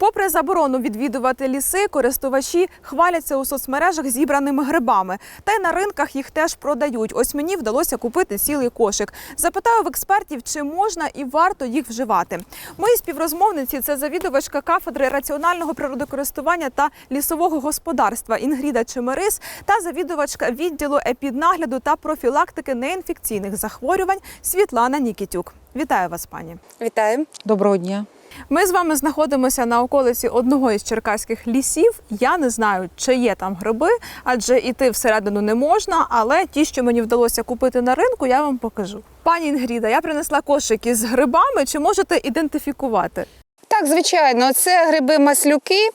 Попри заборону відвідувати ліси, користувачі хваляться у соцмережах зібраними грибами. Та й на ринках їх теж продають. Ось мені вдалося купити цілий кошик. Запитаю в експертів, чи можна і варто їх вживати. Мої співрозмовниці це завідувачка кафедри раціонального природокористування та лісового господарства Інгріда Чемерис та завідувачка відділу епіднагляду та профілактики неінфекційних захворювань Світлана Нікітюк. Вітаю вас, пані. Вітаю. Доброго дня. Ми з вами знаходимося на околиці одного із черкаських лісів. Я не знаю, чи є там гриби, адже іти всередину не можна. Але ті, що мені вдалося купити на ринку, я вам покажу. Пані Інгріда, я принесла кошики з грибами. Чи можете ідентифікувати? Так, звичайно, це гриби-маслюки.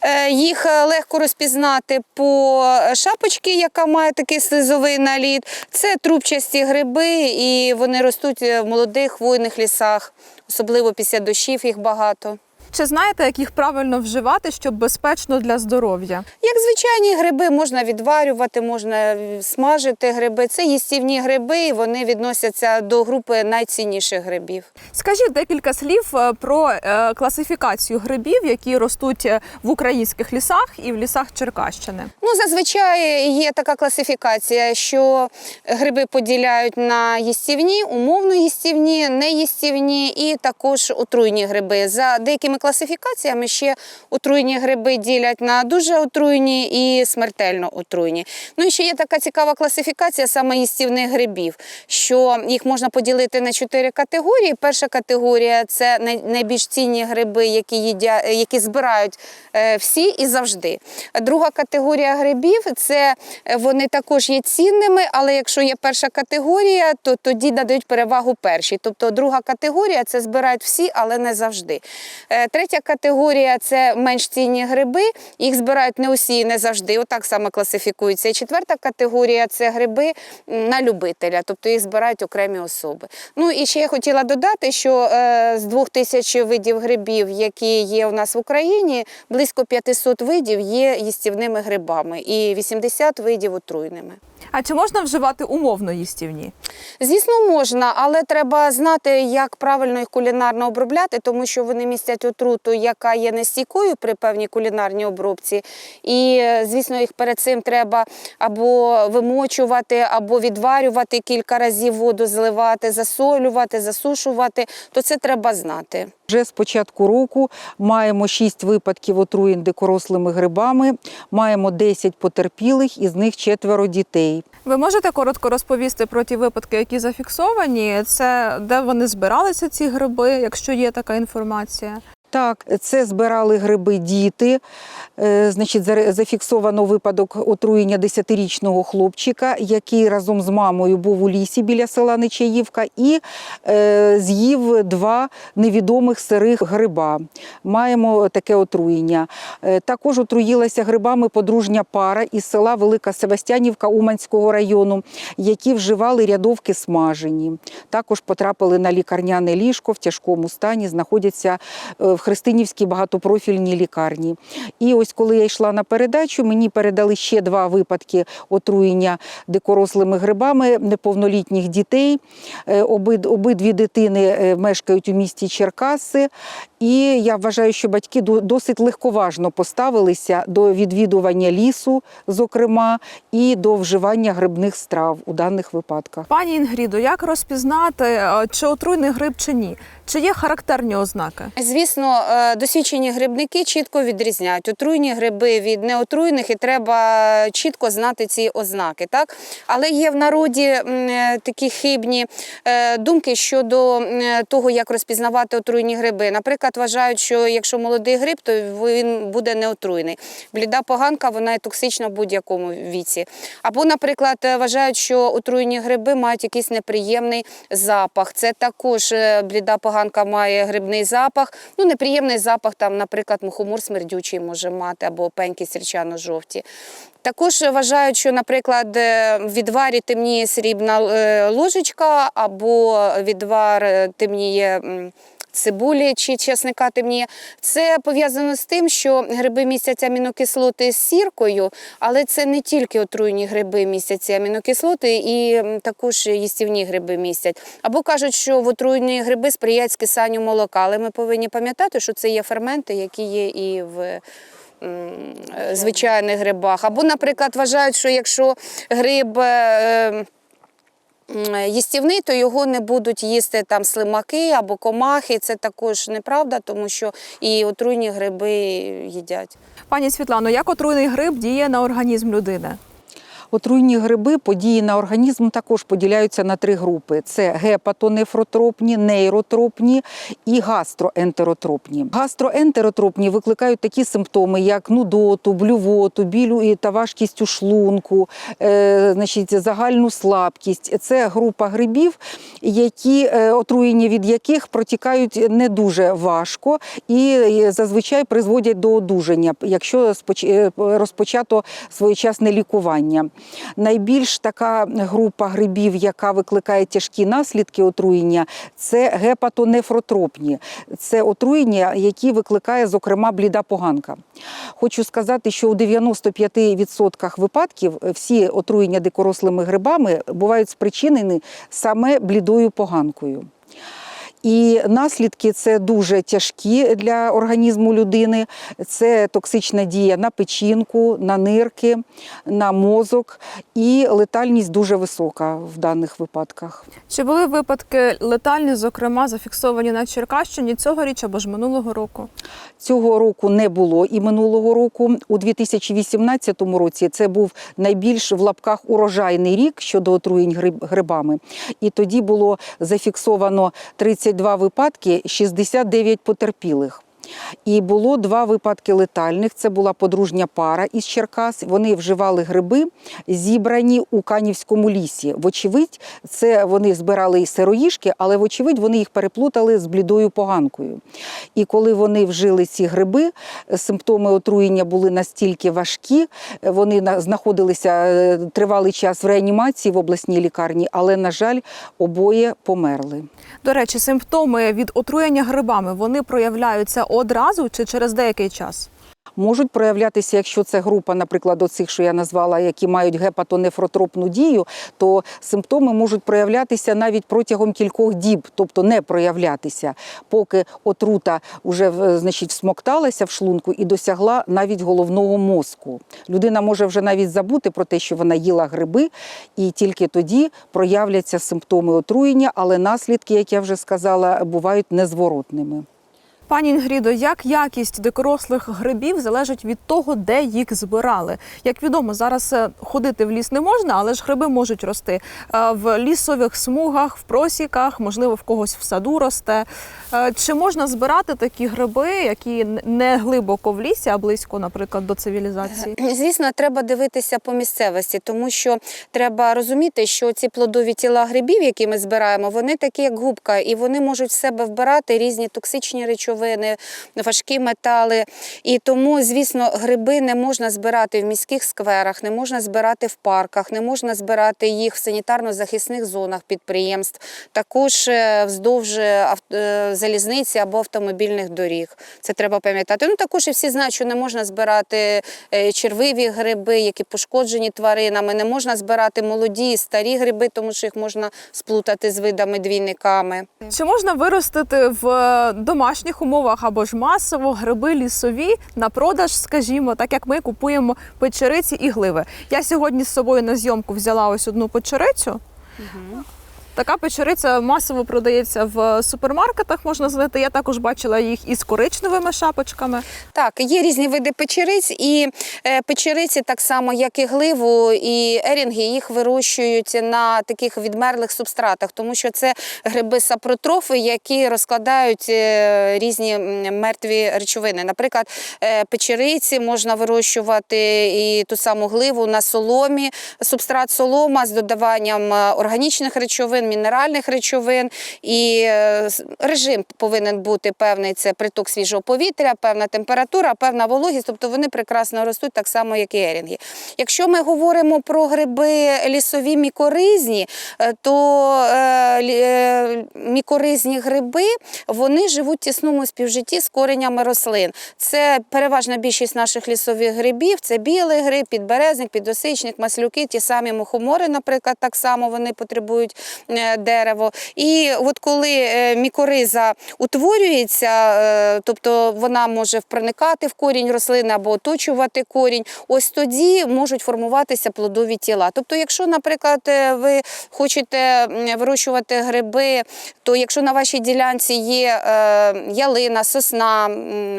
Е, Їх е, легко розпізнати по шапочці, яка має такий слизовий наліт. Це трубчасті гриби, і вони ростуть в молодих хвойних лісах, особливо після дощів їх багато. Чи знаєте, як їх правильно вживати, щоб безпечно для здоров'я? Як звичайні гриби можна відварювати, можна смажити гриби. Це їстівні гриби, і вони відносяться до групи найцінніших грибів. Скажіть декілька слів е, про е, класифікацію грибів, які ростуть е, в українських лісах і в лісах Черкащини. Ну, зазвичай є така класифікація, що гриби поділяють на їстівні, умовно їстівні, неїстівні і також отруйні гриби. За деякими класифікаціями ще отруйні гриби ділять на дуже отруйні і смертельно отруйні. Ну і ще є така цікава класифікація саме їстівних грибів, що їх можна поділити на чотири категорії. Перша категорія це найбільш цінні гриби, які їдять, які збирають е, всі і завжди. Друга категорія грибів це е, вони також є цінними, але якщо є перша категорія, то тоді надають перевагу першій. Тобто друга категорія це збирають всі, але не завжди. Третя категорія це менш цінні гриби, їх збирають не усі не завжди. Отак саме класифікується. І четверта категорія це гриби на любителя, тобто їх збирають окремі особи. Ну і ще я хотіла додати, що е, з двох тисяч видів грибів, які є у нас в Україні, близько 500 видів є їстівними грибами і 80 видів отруйними. А чи можна вживати умовно їстівні? Звісно, можна, але треба знати, як правильно їх кулінарно обробляти, тому що вони містять отруту, яка є нестійкою при певній кулінарній обробці. І, звісно, їх перед цим треба або вимочувати, або відварювати кілька разів воду зливати, засолювати, засушувати. То це треба знати. Вже з початку року маємо 6 випадків отруєнь дикорослими грибами, маємо 10 потерпілих, із них четверо дітей. Ви можете коротко розповісти про ті випадки, які зафіксовані? Це де вони збиралися, ці гриби, якщо є така інформація? Так, це збирали гриби діти. Е, Значить, зафіксовано випадок отруєння 10-річного хлопчика, який разом з мамою був у лісі біля села Нечаївка і е, з'їв два невідомих сирих гриба. Маємо таке отруєння. Е, також отруїлася грибами подружня пара із села Велика Севастянівка Уманського району, які вживали рядовки смажені. Також потрапили на лікарняне ліжко в тяжкому стані, знаходяться в Христинівській багатопрофільній лікарні. І ось коли я йшла на передачу, мені передали ще два випадки отруєння дикорослими грибами неповнолітніх дітей. Е, обид- Обидві дитини е, мешкають у місті Черкаси. І я вважаю, що батьки до- досить легковажно поставилися до відвідування лісу, зокрема, і до вживання грибних страв у даних випадках. Пані Інгрідо, як розпізнати, е, чи отруйний гриб чи ні? Чи є характерні ознаки? Звісно, е, досвідчені грибники чітко відрізняють отруйні гриби від неотруйних, і треба чітко знати ці ознаки. Так? Але є в народі е, такі хибні е, думки щодо того, як розпізнавати отруйні гриби. Наприклад, вважають, що якщо молодий гриб, то він буде неотруйний. Бліда поганка, вона є токсична в будь-якому віці. Або, наприклад, вважають, що отруйні гриби мають якийсь неприємний запах. Це також бліда поганка має грибний запах. Ну, неприємний запах, там, наприклад, мухомор смердючий може мати, або пеньки сірчано-жовті. Також вважають, що, наприклад, е, в відварі темніє срібна е, ложечка, або відвар е, темніє цибулі чи чесника темніє. Це пов'язано з тим, що гриби містять амінокислоти з сіркою, але це не тільки отруйні гриби містять амінокислоти, і також їстівні гриби містять. Або кажуть, що в отруйні гриби сприяють скисанню молока, але ми повинні пам'ятати, що це є ферменти, які є і в е, звичайних грибах. Або, наприклад, вважають, що якщо гриб. Е, Їстівний, то його не будуть їсти там слимаки або комахи. Це також неправда, тому що і отруйні гриби їдять. Пані Світлано, як отруйний гриб діє на організм людини? Отруйні гриби події на організм також поділяються на три групи: це гепатонефротропні, нейротропні і гастроентеротропні. Гастроентеротропні викликають такі симптоми, як нудоту, блювоту, білю і та важкість у шлунку, е, значить, загальну слабкість. Це група грибів, які е, отруєння від яких протікають не дуже важко і зазвичай призводять до одужання, якщо е, розпочато своєчасне лікування. Найбільш така група грибів, яка викликає тяжкі наслідки отруєння, це гепатонефротропні. Це отруєння, які викликає, зокрема, бліда поганка. Хочу сказати, що у 95% випадків всі отруєння дикорослими грибами бувають спричинені саме блідою поганкою. І наслідки це дуже тяжкі для організму людини. Це токсична дія на печінку, на нирки, на мозок, і летальність дуже висока в даних випадках. Чи були випадки летальні, зокрема, зафіксовані на Черкащині цьогоріч або ж минулого року? Цього року не було і минулого року. У 2018 році це був найбільш в лапках урожайний рік щодо отруєнь грибами. І тоді було зафіксовано 32 випадки, 69 потерпілих. І було два випадки летальних. Це була подружня пара із Черкас. Вони вживали гриби, зібрані у Канівському лісі. Вочевидь, це вони збирали і сироїшки, але вочевидь вони їх переплутали з блідою поганкою. І коли вони вжили ці гриби, симптоми отруєння були настільки важкі, вони знаходилися е, тривалий час в реанімації в обласній лікарні, але, на жаль, обоє померли. До речі, симптоми від отруєння грибами вони проявляються одразу чи через деякий час? Можуть проявлятися, якщо це група, наприклад, оцих, що я назвала, які мають гепатонефротропну дію, то симптоми можуть проявлятися навіть протягом кількох діб, тобто не проявлятися, поки отрута вже значить, всмокталася в шлунку і досягла навіть головного мозку. Людина може вже навіть забути про те, що вона їла гриби, і тільки тоді проявляться симптоми отруєння, але наслідки, як я вже сказала, бувають незворотними. Пані Інгрідо, як якість дикорослих грибів залежить від того, де їх збирали? Як відомо, зараз е, ходити в ліс не можна, але ж гриби можуть рости е, в лісових смугах, в просіках, можливо, в когось в саду росте. Е, Чи можна збирати такі гриби, які не глибоко в лісі, а близько, наприклад, до цивілізації? Звісно, треба дивитися по місцевості, тому що треба розуміти, що ці плодові тіла грибів, які ми збираємо, вони такі, як губка, і вони можуть в себе вбирати різні токсичні речовини, важкі метали. І тому, звісно, гриби не можна збирати в міських скверах, не можна збирати в парках, не можна збирати їх в санітарно-захисних зонах підприємств, також е, вздовж ав- е, залізниці або автомобільних доріг. Це треба пам'ятати. Ну також і всі знають, що не можна збирати е, червиві гриби, які пошкоджені тваринами. Не можна збирати молоді і старі гриби, тому що їх можна сплутати з видами двійниками. Чи можна виростити в е, умовах або ж масово гриби лісові на продаж, скажімо, так як ми купуємо печериці і гливи? Я сьогодні з собою на зйомку взяла ось одну печерицю. Така печериця масово продається в супермаркетах, можна знайти. Я також бачила їх із коричневими шапочками. Так, є різні види печериць, і е, печериці, так само як і гливу, і ерінги, їх вирощують на таких відмерлих субстратах, тому що це гриби сапротрофи, які розкладають е, різні мертві речовини. Наприклад, е, печериці можна вирощувати і ту саму гливу на соломі, субстрат солома з додаванням органічних речовин. Речовин, мінеральних речовин. І е, режим повинен бути певний: це приток свіжого повітря, певна температура, певна вологість. Тобто вони прекрасно ростуть так само, як і ерінги. Якщо ми говоримо про гриби лісові мікоризні, е, то е, мікоризні гриби вони живуть в тісному співжитті з коренями рослин. Це переважна більшість наших лісових грибів. Це білий гриб, підберезник, підосичник, маслюки, ті самі мухомори, наприклад, так само вони потребують дерево. І от коли е, мікориза утворюється, е, тобто вона може проникати в корінь рослини або оточувати корінь, ось тоді можуть формуватися плодові тіла. Тобто, якщо, наприклад, е, ви хочете вирощувати гриби, то якщо на вашій ділянці є е, ялина, сосна,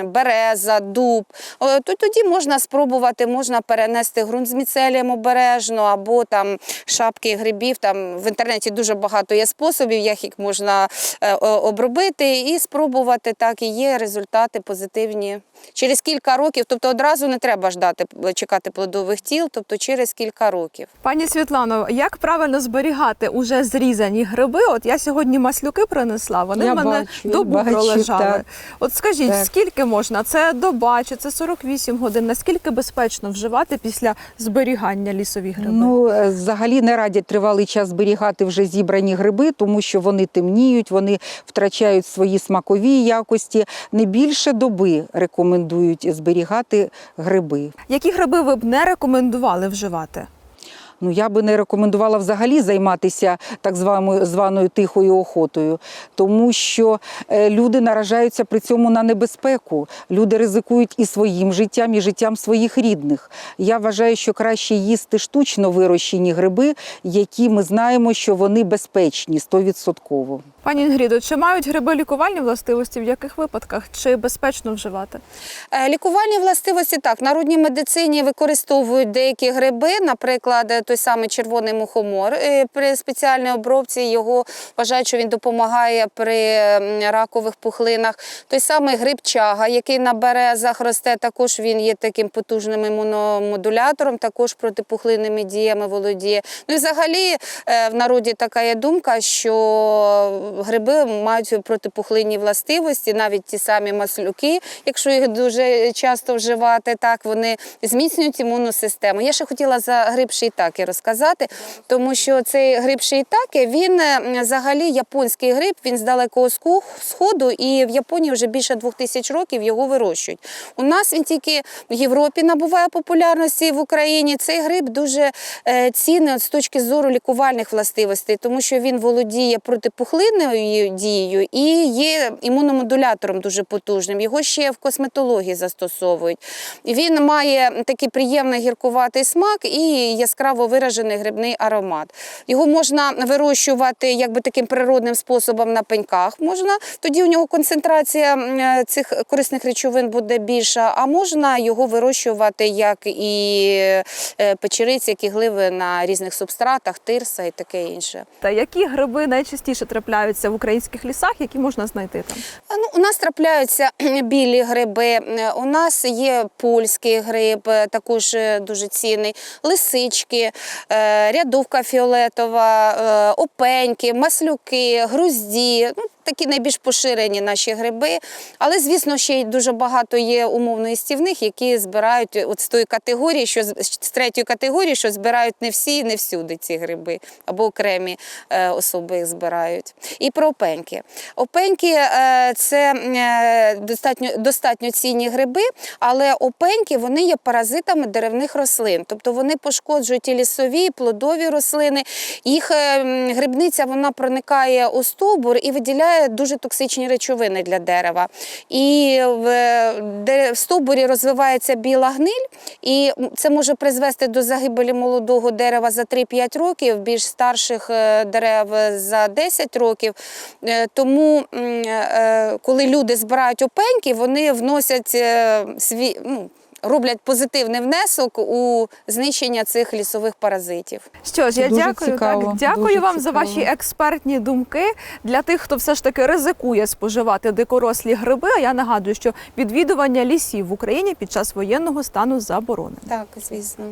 береза, дуб, е, то тоді можна спробувати, можна перенести ґрунт з міцелієм обережно, або там шапки грибів. Там в інтернеті дуже багато є способів, як їх можна е, обробити і спробувати. Так і є результати позитивні через кілька років. Тобто одразу не треба ждати чекати плодових тіл, тобто через кілька років. Пані Світлано, як правильно зберігати уже зрізані гриби? От я сьогодні маслюки принесла, вони Я в мене бачу, добу бачу, пролежали. так. От скажіть, Так. скільки можна? Це доба чи це 48 годин? Наскільки безпечно вживати після зберігання лісові гриби? Ну, е, взагалі не радять тривалий час зберігати вже зібрані гриби, тому що вони темніють, вони втрачають свої смакові якості. Не більше доби рекомендують зберігати гриби. Які гриби ви б не рекомендували вживати? Ну, я би не рекомендувала взагалі займатися так званою, званою тихою охотою, тому що е, люди наражаються при цьому на небезпеку. Люди ризикують і своїм життям, і життям своїх рідних. Я вважаю, що краще їсти штучно вирощені гриби, які ми знаємо, що вони безпечні 100%. Пані Інгрідо, чи мають гриби лікувальні властивості? В яких випадках? Чи безпечно вживати? Е, Лікувальні властивості так. В народній медицині використовують деякі гриби, наприклад, е, той самий червоний мухомор. При спеціальній обробці його вважають, що він допомагає при ракових пухлинах. Той самий гриб чага, який на березах росте, також він є таким потужним імуномодулятором, також протипухлинними діями володіє. Ну і взагалі е, в народі така є думка, що гриби мають протипухлинні властивості, навіть ті самі маслюки, якщо їх дуже часто вживати, так вони зміцнюють імунну систему. Я ще хотіла за гриб шийтаке розказати, тому що цей гриб шийтаке, він е, взагалі японський гриб, він з далекого сходу, і в Японії вже більше двох тисяч років його вирощують. У нас він тільки в Європі набуває популярності в Україні. Цей гриб дуже е, цінний з точки зору лікувальних властивостей, тому що він володіє протипухлинною дією і є імуномодулятором дуже потужним. Його ще в косметології застосовують. Він має такий приємний гіркуватий смак і яскраво виражений грибний аромат. Його можна вирощувати якби таким природним способом на пеньках. Можна тоді у нього концентрація е, цих корисних речовин буде більша, а можна його вирощувати як і е, печериці, як і гливи на різних субстратах, тирса і таке інше. Та які гриби найчастіше трапляються в українських лісах, які можна знайти там? Ну, у нас трапляються білі гриби. е, У нас є польський гриб, також дуже цінний, лисички, рядовка фіолетова, е, опеньки, маслюки, грузді. Ну, такі найбільш поширені наші гриби. Але, звісно, ще й дуже багато є умовно істівних, які збирають от з тої категорії, що з третьої категорії, що збирають не всі, і не всюди ці гриби, або окремі е, особи їх збирають. І про опеньки. Опеньки е, це е, достатньо, достатньо цінні гриби, але опеньки вони є паразитами деревних рослин. Тобто вони пошкоджують і лісові, і плодові рослини. Їх е, грибниця вона проникає у стовбур і виділяє дуже токсичні речовини для дерева. І в, стовбурі розвивається біла гниль, і це може призвести до загибелі молодого дерева за 3-5 років, більш старших е, дерев за 10 років. Е, Тому, е, коли люди збирають опеньки, вони вносять свій. Ну, Роблять позитивний внесок у знищення цих лісових паразитів. Що ж, я Дуже дякую. цікаво, Так, дякую дуже вам за ваші експертні думки для тих, хто все ж таки ризикує споживати дикорослі гриби. А я нагадую, що відвідування лісів в Україні під час воєнного стану заборонено. Так, звісно.